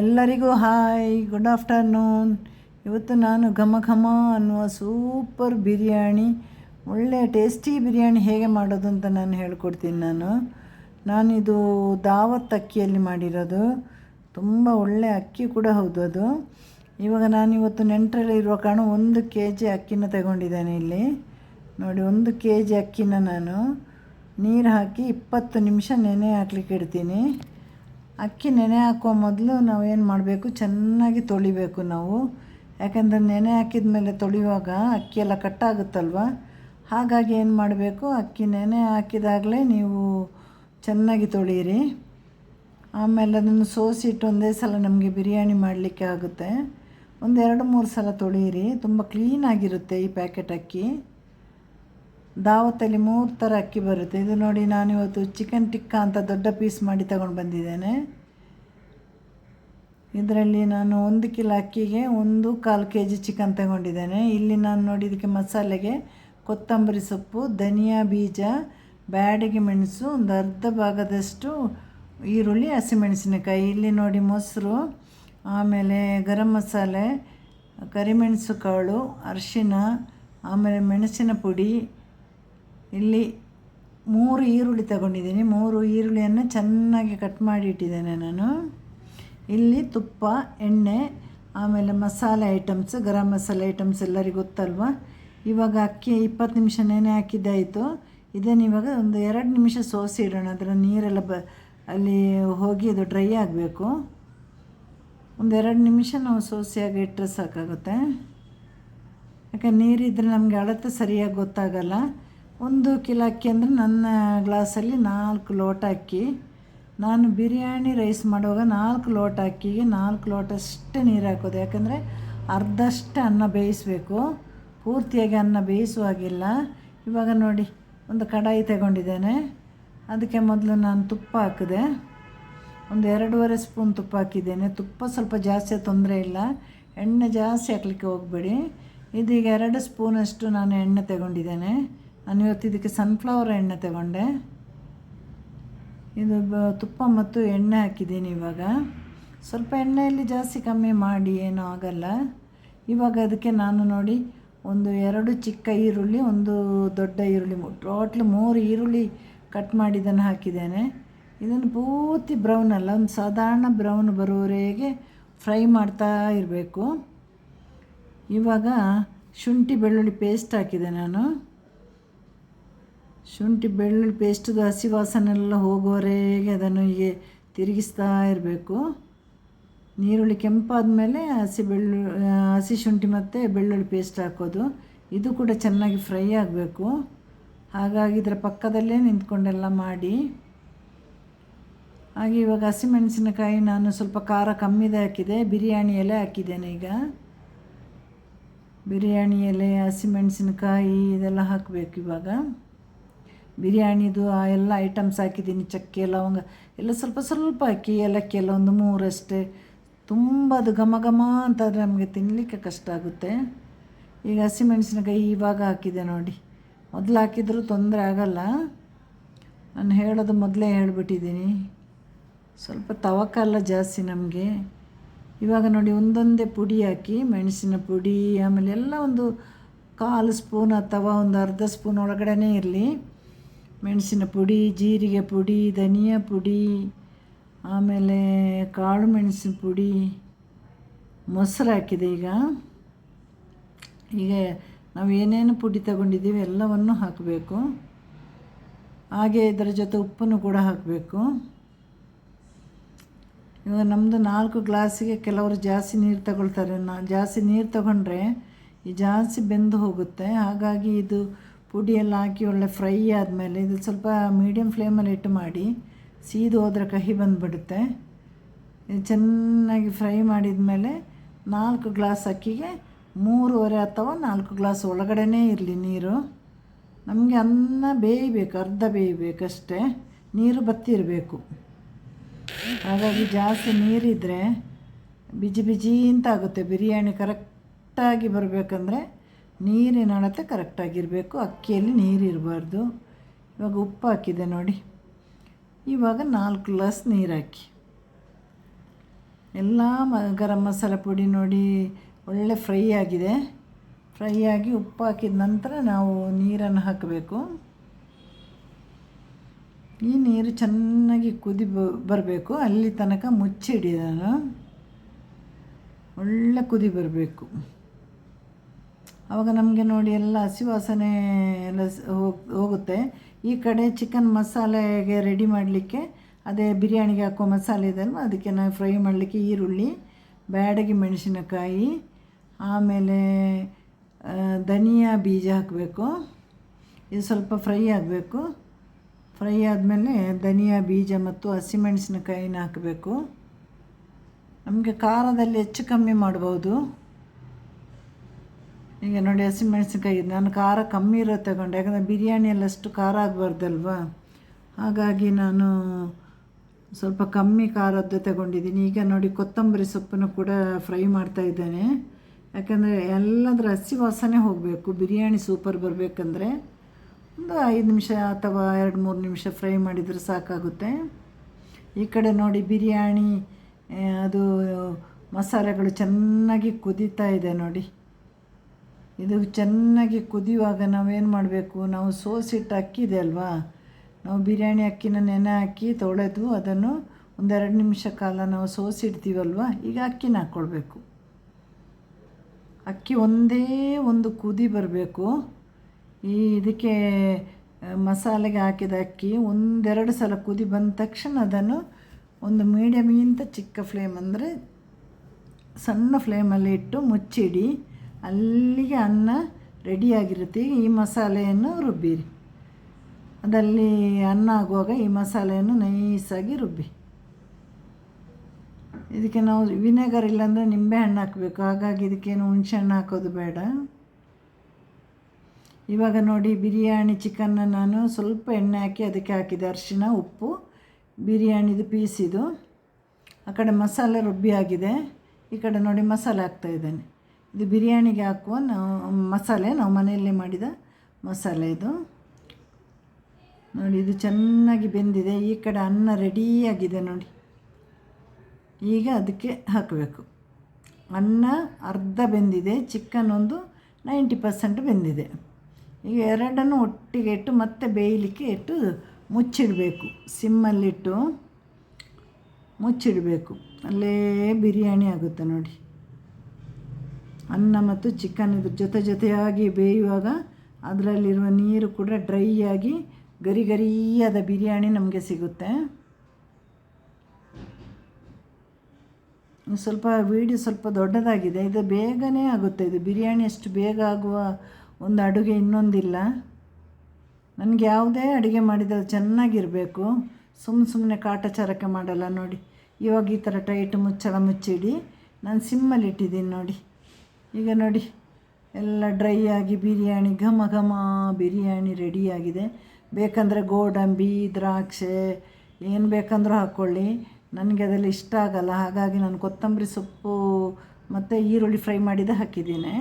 ಎಲ್ಲರಿಗೂ hi good afternoon ಇವತ್ತು ನಾನು ಘಮ ಘಮ ಅನ್ನುವ ಸೂಪರ್ ಬಿರಿಯಾನಿ ಒಳ್ಳೆಯ ಟೇಸ್ಟಿ ಬಿರಿಯಾನಿ ಹೇಗೆ ಮಾಡೋದು ಅಂತ ನಾನು ಹೇಳ್ಕೊಡ್ತೀನಿ ನಾನು. ನಾನಿದು ದಾವತ್ ಅಕ್ಕಿಯಲ್ಲಿ ಮಾಡಿರೋದು. ತುಂಬ ಒಳ್ಳೆ ಅಕ್ಕಿ ಕೂಡ ಹೌದು ಅದು. ಇವಾಗ ನಾನಿವತ್ತು ನೆಂಟರಲ್ಲಿ ಇರುವ ಕಾರಣ ಒಂದು ಕೆ ಜಿ ಅಕ್ಕಿನ ತಗೊಂಡಿದ್ದೇನೆ ಇಲ್ಲಿ. ನೋಡಿ, ಒಂದು ಕೆ ಜಿ ಅಕ್ಕಿನ ನಾನು. ನೀರು ಹಾಕಿ ಇಪ್ಪತ್ತು ನಿಮಿಷ ನೆನೆ ಹಾಕ್ಲಿಕ್ಕೆ ಇಡ್ತೀನಿ ಅಕ್ಕಿ ನೆನೆ ಹಾಕುವ ಮೊದಲು ನಾವು ಏನು ಮಾಡಬೇಕು? ಚೆನ್ನಾಗಿ ತೊಳಿಬೇಕು ನಾವು. ಯಾಕಂದರೆ ನೆನೆ ಹಾಕಿದ ಮೇಲೆ ತೊಳೆಯುವಾಗ ಅಕ್ಕಿ ಎಲ್ಲ ಕಟ್ಟಾಗುತ್ತಲ್ವ ಹಾಗಾಗಿ ಏನು ಮಾಡಬೇಕು? ಅಕ್ಕಿ ನೆನೆ ಹಾಕಿದಾಗಲೇ ನೀವು ಚೆನ್ನಾಗಿ ತೊಳೀರಿ ಆಮೇಲೆ ಅದನ್ನು ಸೋಸಿಟ್ಟು ಒಂದೇ ಸಲ ನಮಗೆ ಬಿರಿಯಾನಿ ಮಾಡಲಿಕ್ಕೆ ಆಗುತ್ತೆ. ಒಂದೆರಡು ಮೂರು ಸಲ ತೊಳೀರಿ ತುಂಬ ಕ್ಲೀನಾಗಿರುತ್ತೆ ಈ ಪ್ಯಾಕೆಟ್ ಅಕ್ಕಿ. ದಾವತ್ತಲ್ಲಿ ಮೂರು ಥರ ಅಕ್ಕಿ ಬರುತ್ತೆ. ಇದು ನೋಡಿ ನಾನಿವತ್ತು ಚಿಕನ್ ಟಿಕ್ಕಾ ಅಂತ ದೊಡ್ಡ ಪೀಸ್ ಮಾಡಿ ತಗೊಂಡು ಬಂದಿದ್ದೇನೆ. ಇದರಲ್ಲಿ ನಾನು ಒಂದು ಕಿಲೋ ಅಕ್ಕಿಗೆ ಒಂದು ಕಾಲು ಕೆ ಜಿ ಚಿಕನ್ ತಗೊಂಡಿದ್ದೇನೆ. ಇಲ್ಲಿ ನಾನು ನೋಡಿ ಇದಕ್ಕೆ ಮಸಾಲೆಗೆ ಕೊತ್ತಂಬರಿ ಸೊಪ್ಪು, ಧನಿಯಾ ಬೀಜ, ಬ್ಯಾಡಿಗೆ ಮೆಣಸು, ಒಂದು ಅರ್ಧ ಭಾಗದಷ್ಟು ಈರುಳ್ಳಿ, ಹಸಿಮೆಣಸಿನಕಾಯಿ. ಇಲ್ಲಿ ನೋಡಿ ಮೊಸರು, ಆಮೇಲೆ ಗರಂ ಮಸಾಲೆ, ಕರಿಮೆಣಸು ಕಾಳು, ಅರಿಶಿನ, ಆಮೇಲೆ ಮೆಣಸಿನ ಪುಡಿ ಇಲ್ಲಿ ಮೂರು ಈರುಳ್ಳಿ ತಗೊಂಡಿದ್ದೀನಿ. ಮೂರು ಈರುಳ್ಳಿಯನ್ನು ಚೆನ್ನಾಗಿ ಕಟ್ ಮಾಡಿ ಇಟ್ಟಿದ್ದೇನೆ ನಾನು. ಇಲ್ಲಿ ತುಪ್ಪ, ಎಣ್ಣೆ, ಆಮೇಲೆ ಮಸಾಲೆ ಐಟಮ್ಸ್ ಗರಂ ಮಸಾಲೆ ಐಟಮ್ಸ್ ಎಲ್ಲರಿಗೂ ಗೊತ್ತಲ್ವ? ಇವಾಗ ಅಕ್ಕಿ ಇಪ್ಪತ್ತು ನಿಮಿಷ ನೆನೆ ಹಾಕಿದ್ದಾಯಿತು ಇದನ್ನು ಇವಾಗ ಒಂದು ಎರಡು ನಿಮಿಷ ಸೋಸಿ ಇಡೋಣ. ಅದರ ನೀರೆಲ್ಲ ಬ ಅಲ್ಲಿ ಹೋಗಿ ಅದು ಡ್ರೈ ಆಗಬೇಕು. ಒಂದು ಎರಡು ನಿಮಿಷ ನಾವು ಸೋಸಿಯಾಗಿ ಇಟ್ಟರೆ ಸಾಕಾಗುತ್ತೆ. ಯಾಕೆ ನೀರಿದ್ದರೆ ನಮಗೆ ಅಳತೆ ಸರಿಯಾಗಿ ಗೊತ್ತಾಗಲ್ಲ. ಒಂದು ಕಿಲೋ ಅಕ್ಕಿ ಅಂದರೆ ನನ್ನ ಗ್ಲಾಸಲ್ಲಿ ನಾಲ್ಕು ಲೋಟ ಅಕ್ಕಿ. ನಾನು ಬಿರಿಯಾನಿ ರೈಸ್ ಮಾಡುವಾಗ ನಾಲ್ಕು ಲೋಟ ಅಕ್ಕಿಗೆ ನಾಲ್ಕು ಲೋಟಷ್ಟು ನೀರು ಹಾಕೋದು. ಯಾಕಂದರೆ ಅರ್ಧಷ್ಟು ಅನ್ನ ಬೇಯಿಸಬೇಕು. ಪೂರ್ತಿಯಾಗಿ ಅನ್ನ ಬೇಯಿಸುವಾಗಿಲ್ಲ ಇವಾಗ ನೋಡಿ, ಒಂದು ಕಡಾಯಿ ತಗೊಂಡಿದ್ದೇನೆ. ಅದಕ್ಕೆ ಮೊದಲು ನಾನು ತುಪ್ಪ ಹಾಕಿದೆ. ಒಂದು ಎರಡೂವರೆ ಸ್ಪೂನ್ ತುಪ್ಪ ಹಾಕಿದ್ದೇನೆ. ತುಪ್ಪ ಸ್ವಲ್ಪ ಜಾಸ್ತಿ ತೊಂದರೆ ಇಲ್ಲ. ಎಣ್ಣೆ ಜಾಸ್ತಿ ಹಾಕ್ಲಿಕ್ಕೆ ಹೋಗಬೇಡಿ. ಇದೀಗ ಎರಡು ಸ್ಪೂನಷ್ಟು ನಾನು ಎಣ್ಣೆ ತಗೊಂಡಿದ್ದೇನೆ. ನಾನು ಇವತ್ತು ಇದಕ್ಕೆ ಸನ್ಫ್ಲವರ್ ಎಣ್ಣೆ ತಗೊಂಡೆ. ಇದು ತುಪ್ಪ ಮತ್ತು ಎಣ್ಣೆ ಹಾಕಿದ್ದೀನಿ ಇವಾಗ. ಸ್ವಲ್ಪ ಎಣ್ಣೆಯಲ್ಲಿ ಜಾಸ್ತಿ ಕಮ್ಮಿ ಮಾಡಿ, ಏನೂ ಆಗಲ್ಲ. ಇವಾಗ ಅದಕ್ಕೆ ನಾನು ನೋಡಿ ಒಂದು ಎರಡು ಚಿಕ್ಕ ಈರುಳ್ಳಿ, ಒಂದು ದೊಡ್ಡ ಈರುಳ್ಳಿ ಟೋಟ್ಲ್ ಮೂರು ಈರುಳ್ಳಿ ಕಟ್ ಮಾಡಿದ್ದನ್ನು ಹಾಕಿದ್ದೇನೆ. ಇದನ್ನು ಪೂರ್ತಿ ಬ್ರೌನ್ ಅಲ್ಲ, ಒಂದು ಸಾಧಾರಣ ಬ್ರೌನ್ ಬರೋವರೆಗೆ ಫ್ರೈ ಮಾಡ್ತಾ ಇರಬೇಕು. ಇವಾಗ ಶುಂಠಿ ಬೆಳ್ಳುಳ್ಳಿ ಪೇಸ್ಟ್ ಹಾಕಿದೆ ನಾನು. ಶುಂಠಿ, ಬೆಳ್ಳುಳ್ಳಿ ಪೇಸ್ಟ್ದು ಹಸಿ ವಾಸನೆಲ್ಲ ಹೋಗುವವರೆಗೆ ಅದನ್ನು ಹೀಗೆ ತಿರುಗಿಸ್ತಾ ಇರಬೇಕು. ನೀರುಳ್ಳಿ ಕೆಂಪಾದ ಮೇಲೆ ಹಸಿ ಬೆಳ್ಳು ಹಸಿ ಶುಂಠಿ ಮತ್ತು ಬೆಳ್ಳುಳ್ಳಿ ಪೇಸ್ಟ್ ಹಾಕೋದು. ಇದು ಕೂಡ ಚೆನ್ನಾಗಿ ಫ್ರೈ ಆಗಬೇಕು. ಹಾಗಾಗಿ ಇದರ ಪಕ್ಕದಲ್ಲೇ ನಿಂತ್ಕೊಂಡೆಲ್ಲ ಮಾಡಿ. ಹಾಗೆ ಇವಾಗ ಹಸಿಮೆಣಸಿನಕಾಯಿ ನಾನು ಸ್ವಲ್ಪ ಖಾರ ಕಮ್ಮಿದೆ ಹಾಕಿದೆ. ಬಿರಿಯಾನಿ ಎಲೆ ಹಾಕಿದ್ದೇನೆ ಈಗ. ಬಿರಿಯಾನಿ ಎಲೆ, ಹಸಿಮೆಣಸಿನಕಾಯಿ ಇದೆಲ್ಲ ಹಾಕಬೇಕು ಇವಾಗ. ಬಿರಿಯಾನಿದು ಆ ಎಲ್ಲ ಐಟಮ್ಸ್ ಹಾಕಿದ್ದೀನಿ, ಚಕ್ಕೆ, ಲವಂಗ, ಎಲ್ಲ ಸ್ವಲ್ಪ ಸ್ವಲ್ಪ ಹಾಕಿ ಏಲಕ್ಕಿ ಎಲ್ಲ ಒಂದು ಮೂರಷ್ಟೇ. ತುಂಬ ಅದು ಘಮ ಘಮ ಅಂತಂದರೆ ನಮಗೆ ತಿನ್ನಲಿಕ್ಕೆ ಕಷ್ಟ ಆಗುತ್ತೆ. ಈಗ ಹಸಿಮೆಣಸಿನಕಾಯಿ ಇವಾಗ ಹಾಕಿದೆ ನೋಡಿ. ಮೊದಲು ಹಾಕಿದರೂ ತೊಂದರೆ ಆಗಲ್ಲ. ನಾನು ಹೇಳೋದು ಮೊದಲೇ ಹೇಳಿಬಿಟ್ಟಿದ್ದೀನಿ. ಸ್ವಲ್ಪ ತವಕಲ್ಲ ಜಾಸ್ತಿ ನಮಗೆ. ಇವಾಗ ನೋಡಿ ಒಂದೊಂದೇ ಪುಡಿ ಹಾಕಿ, ಮೆಣಸಿನ ಪುಡಿ, ಆಮೇಲೆ ಎಲ್ಲ ಒಂದು ಕಾಲು ಸ್ಪೂನ್ ಅಥವಾ ಒಂದು ಅರ್ಧ ಸ್ಪೂನ್ ಒಳಗಡೆನೇ ಇರಲಿ. ಮೆಣಸಿನ ಪುಡಿ, ಜೀರಿಗೆ ಪುಡಿ, ಧನಿಯಾ ಪುಡಿ, ಆಮೇಲೆ ಕಾಳು ಮೆಣಸಿನ ಪುಡಿ, ಮೊಸರು ಹಾಕಿದೆ ಈಗ. ಈಗ ನಾವು ಏನೇನು ಪುಡಿ ತಗೊಂಡಿದ್ದೀವಿ ಎಲ್ಲವನ್ನು ಹಾಕಬೇಕು. ಹಾಗೆ ಇದರ ಜೊತೆ ಉಪ್ಪನ್ನು ಕೂಡ ಹಾಕಬೇಕು. ಇವಾಗ ನಮ್ಮದು ನಾಲ್ಕು ಗ್ಲಾಸಿಗೆ ಕೆಲವರು ಜಾಸ್ತಿ ನೀರು ತಗೊಳ್ತಾರೆ. ನಾ ಜಾಸ್ತಿ ನೀರು ತಗೊಂಡ್ರೆ ಈ ಜಾಸ್ತಿ ಬೆಂದು ಹೋಗುತ್ತೆ. ಹಾಗಾಗಿ ಇದು ಪುಡಿಯೆಲ್ಲ ಹಾಕಿ ಒಳ್ಳೆ ಫ್ರೈ ಆದಮೇಲೆ ಇದು ಸ್ವಲ್ಪ ಮೀಡಿಯಮ್ ಫ್ಲೇಮಲ್ಲಿ ಇಟ್ಟು ಮಾಡಿ ಸೀದು ಹೋದರೆ ಕಹಿ ಬಂದುಬಿಡುತ್ತೆ. ಚೆನ್ನಾಗಿ ಫ್ರೈ ಮಾಡಿದ ಮೇಲೆ ನಾಲ್ಕು ಗ್ಲಾಸ್ ಅಕ್ಕಿಗೆ ಮೂರುವರೆ ಅಥವಾ ನಾಲ್ಕು ಗ್ಲಾಸ್ ಒಳಗಡೆನೇ ಇರಲಿ ನೀರು. ನಮಗೆ ಅನ್ನ ಬೇಯಬೇಕು, ಅರ್ಧ ಬೇಯಬೇಕಷ್ಟೇ ನೀರು ಬತ್ತಿರಬೇಕು. ಹಾಗಾಗಿ ಜಾಸ್ತಿ ನೀರಿದ್ದರೆ ಬಿಜಿ ಬಿಜಿ ಅಂತ ಆಗುತ್ತೆ. ಬಿರಿಯಾನಿ ಕರೆಕ್ಟಾಗಿ ಬರಬೇಕಂದ್ರೆ ನೀರಿನ ಅಳತೆ ಕರೆಕ್ಟಾಗಿರಬೇಕು, ಅಕ್ಕಿಯಲ್ಲಿ ನೀರು ಇರಬಾರ್ದು. ಇವಾಗ ಉಪ್ಪು ಹಾಕಿದೆ ನೋಡಿ. ಇವಾಗ ನಾಲ್ಕು ಗ್ಲಾಸ್ ನೀರು ಹಾಕಿ. ಎಲ್ಲ ಮ, ಗರಂ ಮಸಾಲೆ ಪುಡಿ ನೋಡಿ, ಒಳ್ಳೆ ಫ್ರೈ ಆಗಿದೆ. ಫ್ರೈ ಆಗಿ ಉಪ್ಪು ಹಾಕಿದ ನಂತರ ನಾವು ನೀರನ್ನು ಹಾಕಬೇಕು. ಈ ನೀರು ಚೆನ್ನಾಗಿ ಕುದಿ ಬರಬೇಕು. ಅಲ್ಲಿ ತನಕ ಮುಚ್ಚಿಡಿ ನಾನು ಒಳ್ಳೆ ಕುದಿ ಬರಬೇಕು. ಆವಾಗ ನಮಗೆ ನೋಡಿ ಎಲ್ಲ ಹಸಿ ವಾಸನೆ ಎಲ್ಲ ಹೋಗುತ್ತೆ. ಈ ಕಡೆ ಚಿಕನ್ ಮಸಾಲೆಗೆ ರೆಡಿ ಮಾಡಲಿಕ್ಕೆ ಅದೇ ಬಿರಿಯಾನಿಗೆ ಹಾಕೋ ಮಸಾಲೆ ಇದೆ ಅಲ್ವ? ಅದಕ್ಕೆ ನಾವು ಫ್ರೈ ಮಾಡಲಿಕ್ಕೆ ಈರುಳ್ಳಿ, ಬ್ಯಾಡಗಿ ಮೆಣಸಿನಕಾಯಿ, ಆಮೇಲೆ ಧನಿಯಾ ಬೀಜ ಹಾಕಬೇಕು. ಇದು ಸ್ವಲ್ಪ ಫ್ರೈ ಆಗಬೇಕು. ಫ್ರೈ ಆದಮೇಲೆ ಧನಿಯಾ ಬೀಜ ಮತ್ತು ಹಸಿಮೆಣಸಿನಕಾಯಿನ ಹಾಕಬೇಕು. ನಮಗೆ ಖಾರದಲ್ಲಿ ಹೆಚ್ಚು ಕಮ್ಮಿ ಮಾಡ್ಬೋದು. ಈಗ ನೋಡಿ ಹಸಿಮೆಣಸಿನ್ಕಾಯಿ, ನಾನು ಖಾರ ಕಮ್ಮಿ ಇರೋ ತಗೊಂಡೆ, ಯಾಕಂದರೆ ಬಿರಿಯಾನಿಯಲ್ಲಿ ಅಷ್ಟು ಖಾರ ಆಗಬಾರ್ದಲ್ವಾ? ಹಾಗಾಗಿ ನಾನು ಸ್ವಲ್ಪ ಕಮ್ಮಿ ಖಾರದ್ದು ತಗೊಂಡಿದ್ದೀನಿ. ಈಗ ನೋಡಿ ಕೊತ್ತಂಬರಿ ಸೊಪ್ಪನ್ನು ಕೂಡ ಫ್ರೈ ಮಾಡ್ತಾ ಇದ್ದೇನೆ. ಯಾಕಂದರೆ ಎಲ್ಲದರ ಹಸಿ ವಾಸನೆ ಹೋಗಬೇಕು, ಬಿರಿಯಾನಿ ಸೂಪರ್ ಬರಬೇಕಂದ್ರೆ. ಒಂದು ಐದು ನಿಮಿಷ ಅಥವಾ ಎರಡು ಮೂರು ನಿಮಿಷ ಫ್ರೈ ಮಾಡಿದರೆ ಸಾಕಾಗುತ್ತೆ. ಈ ಕಡೆ ನೋಡಿ ಬಿರಿಯಾನಿ, ಅದು ಮಸಾಲೆಗಳು ಚೆನ್ನಾಗಿ ಕುದೀತಾ ಇದೆ ನೋಡಿ. ಇದು ಚೆನ್ನಾಗಿ ಕುದಿಯುವಾಗ ನಾವೇನು ಮಾಡಬೇಕು? ನಾವು ಸೋಸಿಟ್ಟು ಅಕ್ಕಿ ಇದೆ ಅಲ್ವಾ? ನಾವು ಬಿರಿಯಾನಿ ಅಕ್ಕಿನ ನೆನೆ ಹಾಕಿ ತೊಳೆದು ಅದನ್ನು ಒಂದೆರಡು ನಿಮಿಷ ಕಾಲ ನಾವು ಸೋಸಿಡ್ತೀವಲ್ವ? ಈಗ ಅಕ್ಕಿನ ಹಾಕ್ಕೊಳ್ಬೇಕು ಅಕ್ಕಿ ಒಂದೇ ಒಂದು ಕುದಿ ಬರಬೇಕು. ಈ ಇದಕ್ಕೆ ಮಸಾಲೆಗೆ ಹಾಕಿದ ಅಕ್ಕಿ ಒಂದೆರಡು ಸಲ ಕುದಿ ಬಂದ ತಕ್ಷಣ ಅದನ್ನು ಒಂದು ಮೀಡಿಯಮ್ಗಿಂತ ಚಿಕ್ಕ ಫ್ಲೇಮ್ ಅಂದರೆ ಸಣ್ಣ ಫ್ಲೇಮಲ್ಲಿ ಇಟ್ಟು ಮುಚ್ಚಿಡಿ. ಅಲ್ಲಿಗೆ ಅನ್ನ ರೆಡಿಯಾಗಿರುತ್ತೆ ಈ ಮಸಾಲೆಯನ್ನು ರುಬ್ಬಿರಿ. ಅದಲ್ಲಿ ಅನ್ನ ಆಗುವಾಗ ಈ ಮಸಾಲೆಯನ್ನು ನೈಸಾಗಿ ರುಬ್ಬಿ. ಇದಕ್ಕೆ ನಾವು ವಿನೆಗರ್ ಇಲ್ಲಾಂದರೆ ನಿಂಬೆಹಣ್ಣು ಹಾಕಬೇಕು. ಹಾಗಾಗಿ ಇದಕ್ಕೇನು ಹುಣಸೆ ಹಣ್ಣು ಹಾಕೋದು ಬೇಡ. ಇವಾಗ ನೋಡಿ ಬಿರಿಯಾನಿ ಚಿಕನ್ನ ನಾನು ಸ್ವಲ್ಪ ಎಣ್ಣೆ ಹಾಕಿ ಅದಕ್ಕೆ ಹಾಕಿದೆ. ಅರಿಶಿನ ಉಪ್ಪು, ಬಿರಿಯಾನಿದು ಪೀಸಿದು ಆ ಕಡೆ ಮಸಾಲೆ ರುಬ್ಬಿ ಆಗಿದೆ. ಈ ಕಡೆ ನೋಡಿ ಮಸಾಲೆ ಹಾಕ್ತಾ ಇದ್ದೇನೆ. ಇದು ಬಿರಿಯಾನಿಗೆ ಹಾಕುವ ನಾವು ಮಸಾಲೆ, ನಾವು ಮನೆಯಲ್ಲೇ ಮಾಡಿದ ಮಸಾಲೆ ಇದು. ನೋಡಿ, ಇದು ಚೆನ್ನಾಗಿ ಬೆಂದಿದೆ. ಈ ಕಡೆ ಅನ್ನ ರೆಡಿಯಾಗಿದೆ ನೋಡಿ. ಈಗ ಅದಕ್ಕೆ ಹಾಕಬೇಕು. ಅನ್ನ ಅರ್ಧ ಬೆಂದಿದೆ ಚಿಕನ್ ಒಂದು ನೈಂಟಿ ಪರ್ಸೆಂಟ್ ಬೆಂದಿದೆ. ಈಗ ಎರಡನ್ನು ಒಟ್ಟಿಗೆ ಇಟ್ಟು ಮತ್ತೆ ಬೇಯಲಿಕ್ಕೆ ಇಟ್ಟು ಮುಚ್ಚಿಡಬೇಕು. ಸಿಮ್ಮಲ್ಲಿಟ್ಟು ಮುಚ್ಚಿಡಬೇಕು. ಅಲ್ಲೇ ಬಿರಿಯಾನಿ ಆಗುತ್ತೆ ನೋಡಿ. ಅನ್ನ ಮತ್ತು ಚಿಕನ್ ಇದ್ರ ಜೊತೆ ಜೊತೆಯಾಗಿ ಬೇಯುವಾಗ ಅದರಲ್ಲಿರುವ ನೀರು ಕೂಡ ಡ್ರೈ ಆಗಿ ಗರಿ ಗರಿಯಾದ ಬಿರಿಯಾನಿ ನಮಗೆ ಸಿಗುತ್ತೆ. ಸ್ವಲ್ಪ ವೀಡಿಯೋ ಸ್ವಲ್ಪ ದೊಡ್ಡದಾಗಿದೆ. ಇದು ಬೇಗನೆ ಆಗುತ್ತೆ. ಇದು ಬಿರಿಯಾನಿ ಅಷ್ಟು ಬೇಗ ಆಗುವ ಒಂದು ಅಡುಗೆ ಇನ್ನೊಂದಿಲ್ಲ. ನನಗೆ ಯಾವುದೇ ಅಡುಗೆ ಮಾಡಿದರೆ ಚೆನ್ನಾಗಿರಬೇಕು. ಸುಮ್ಮ ಸುಮ್ಮನೆ ಕಾಟಾಚಾರಕ್ಕೆ ಮಾಡಲ್ಲ ನೋಡಿ. ಇವಾಗ ಈ ಥರ ಟೈಟ್ ಮುಚ್ಚಳ ಮುಚ್ಚಿಡಿ. ನಾನು ಸಿಮ್ಮಲ್ಲಿ ಇಟ್ಟಿದ್ದೀನಿ ನೋಡಿ. ಈಗ ನೋಡಿ, ಎಲ್ಲ ಡ್ರೈ ಆಗಿ ಬಿರಿಯಾನಿ, ಘಮ ಘಮ ಬಿರಿಯಾನಿ ರೆಡಿಯಾಗಿದೆ ಬೇಕಂದರೆ ಗೋಡಂಬಿ, ದ್ರಾಕ್ಷೆ, ಏನು ಬೇಕಂದ್ರೂ ಹಾಕ್ಕೊಳ್ಳಿ. ನನಗೆ ಅದೆಲ್ಲ ಇಷ್ಟ ಆಗಲ್ಲ. ಹಾಗಾಗಿ ನಾನು ಕೊತ್ತಂಬರಿ ಸೊಪ್ಪು ಮತ್ತು ಈರುಳ್ಳಿ ಫ್ರೈ ಮಾಡಿದ ಹಾಕಿದ್ದೀನಿ.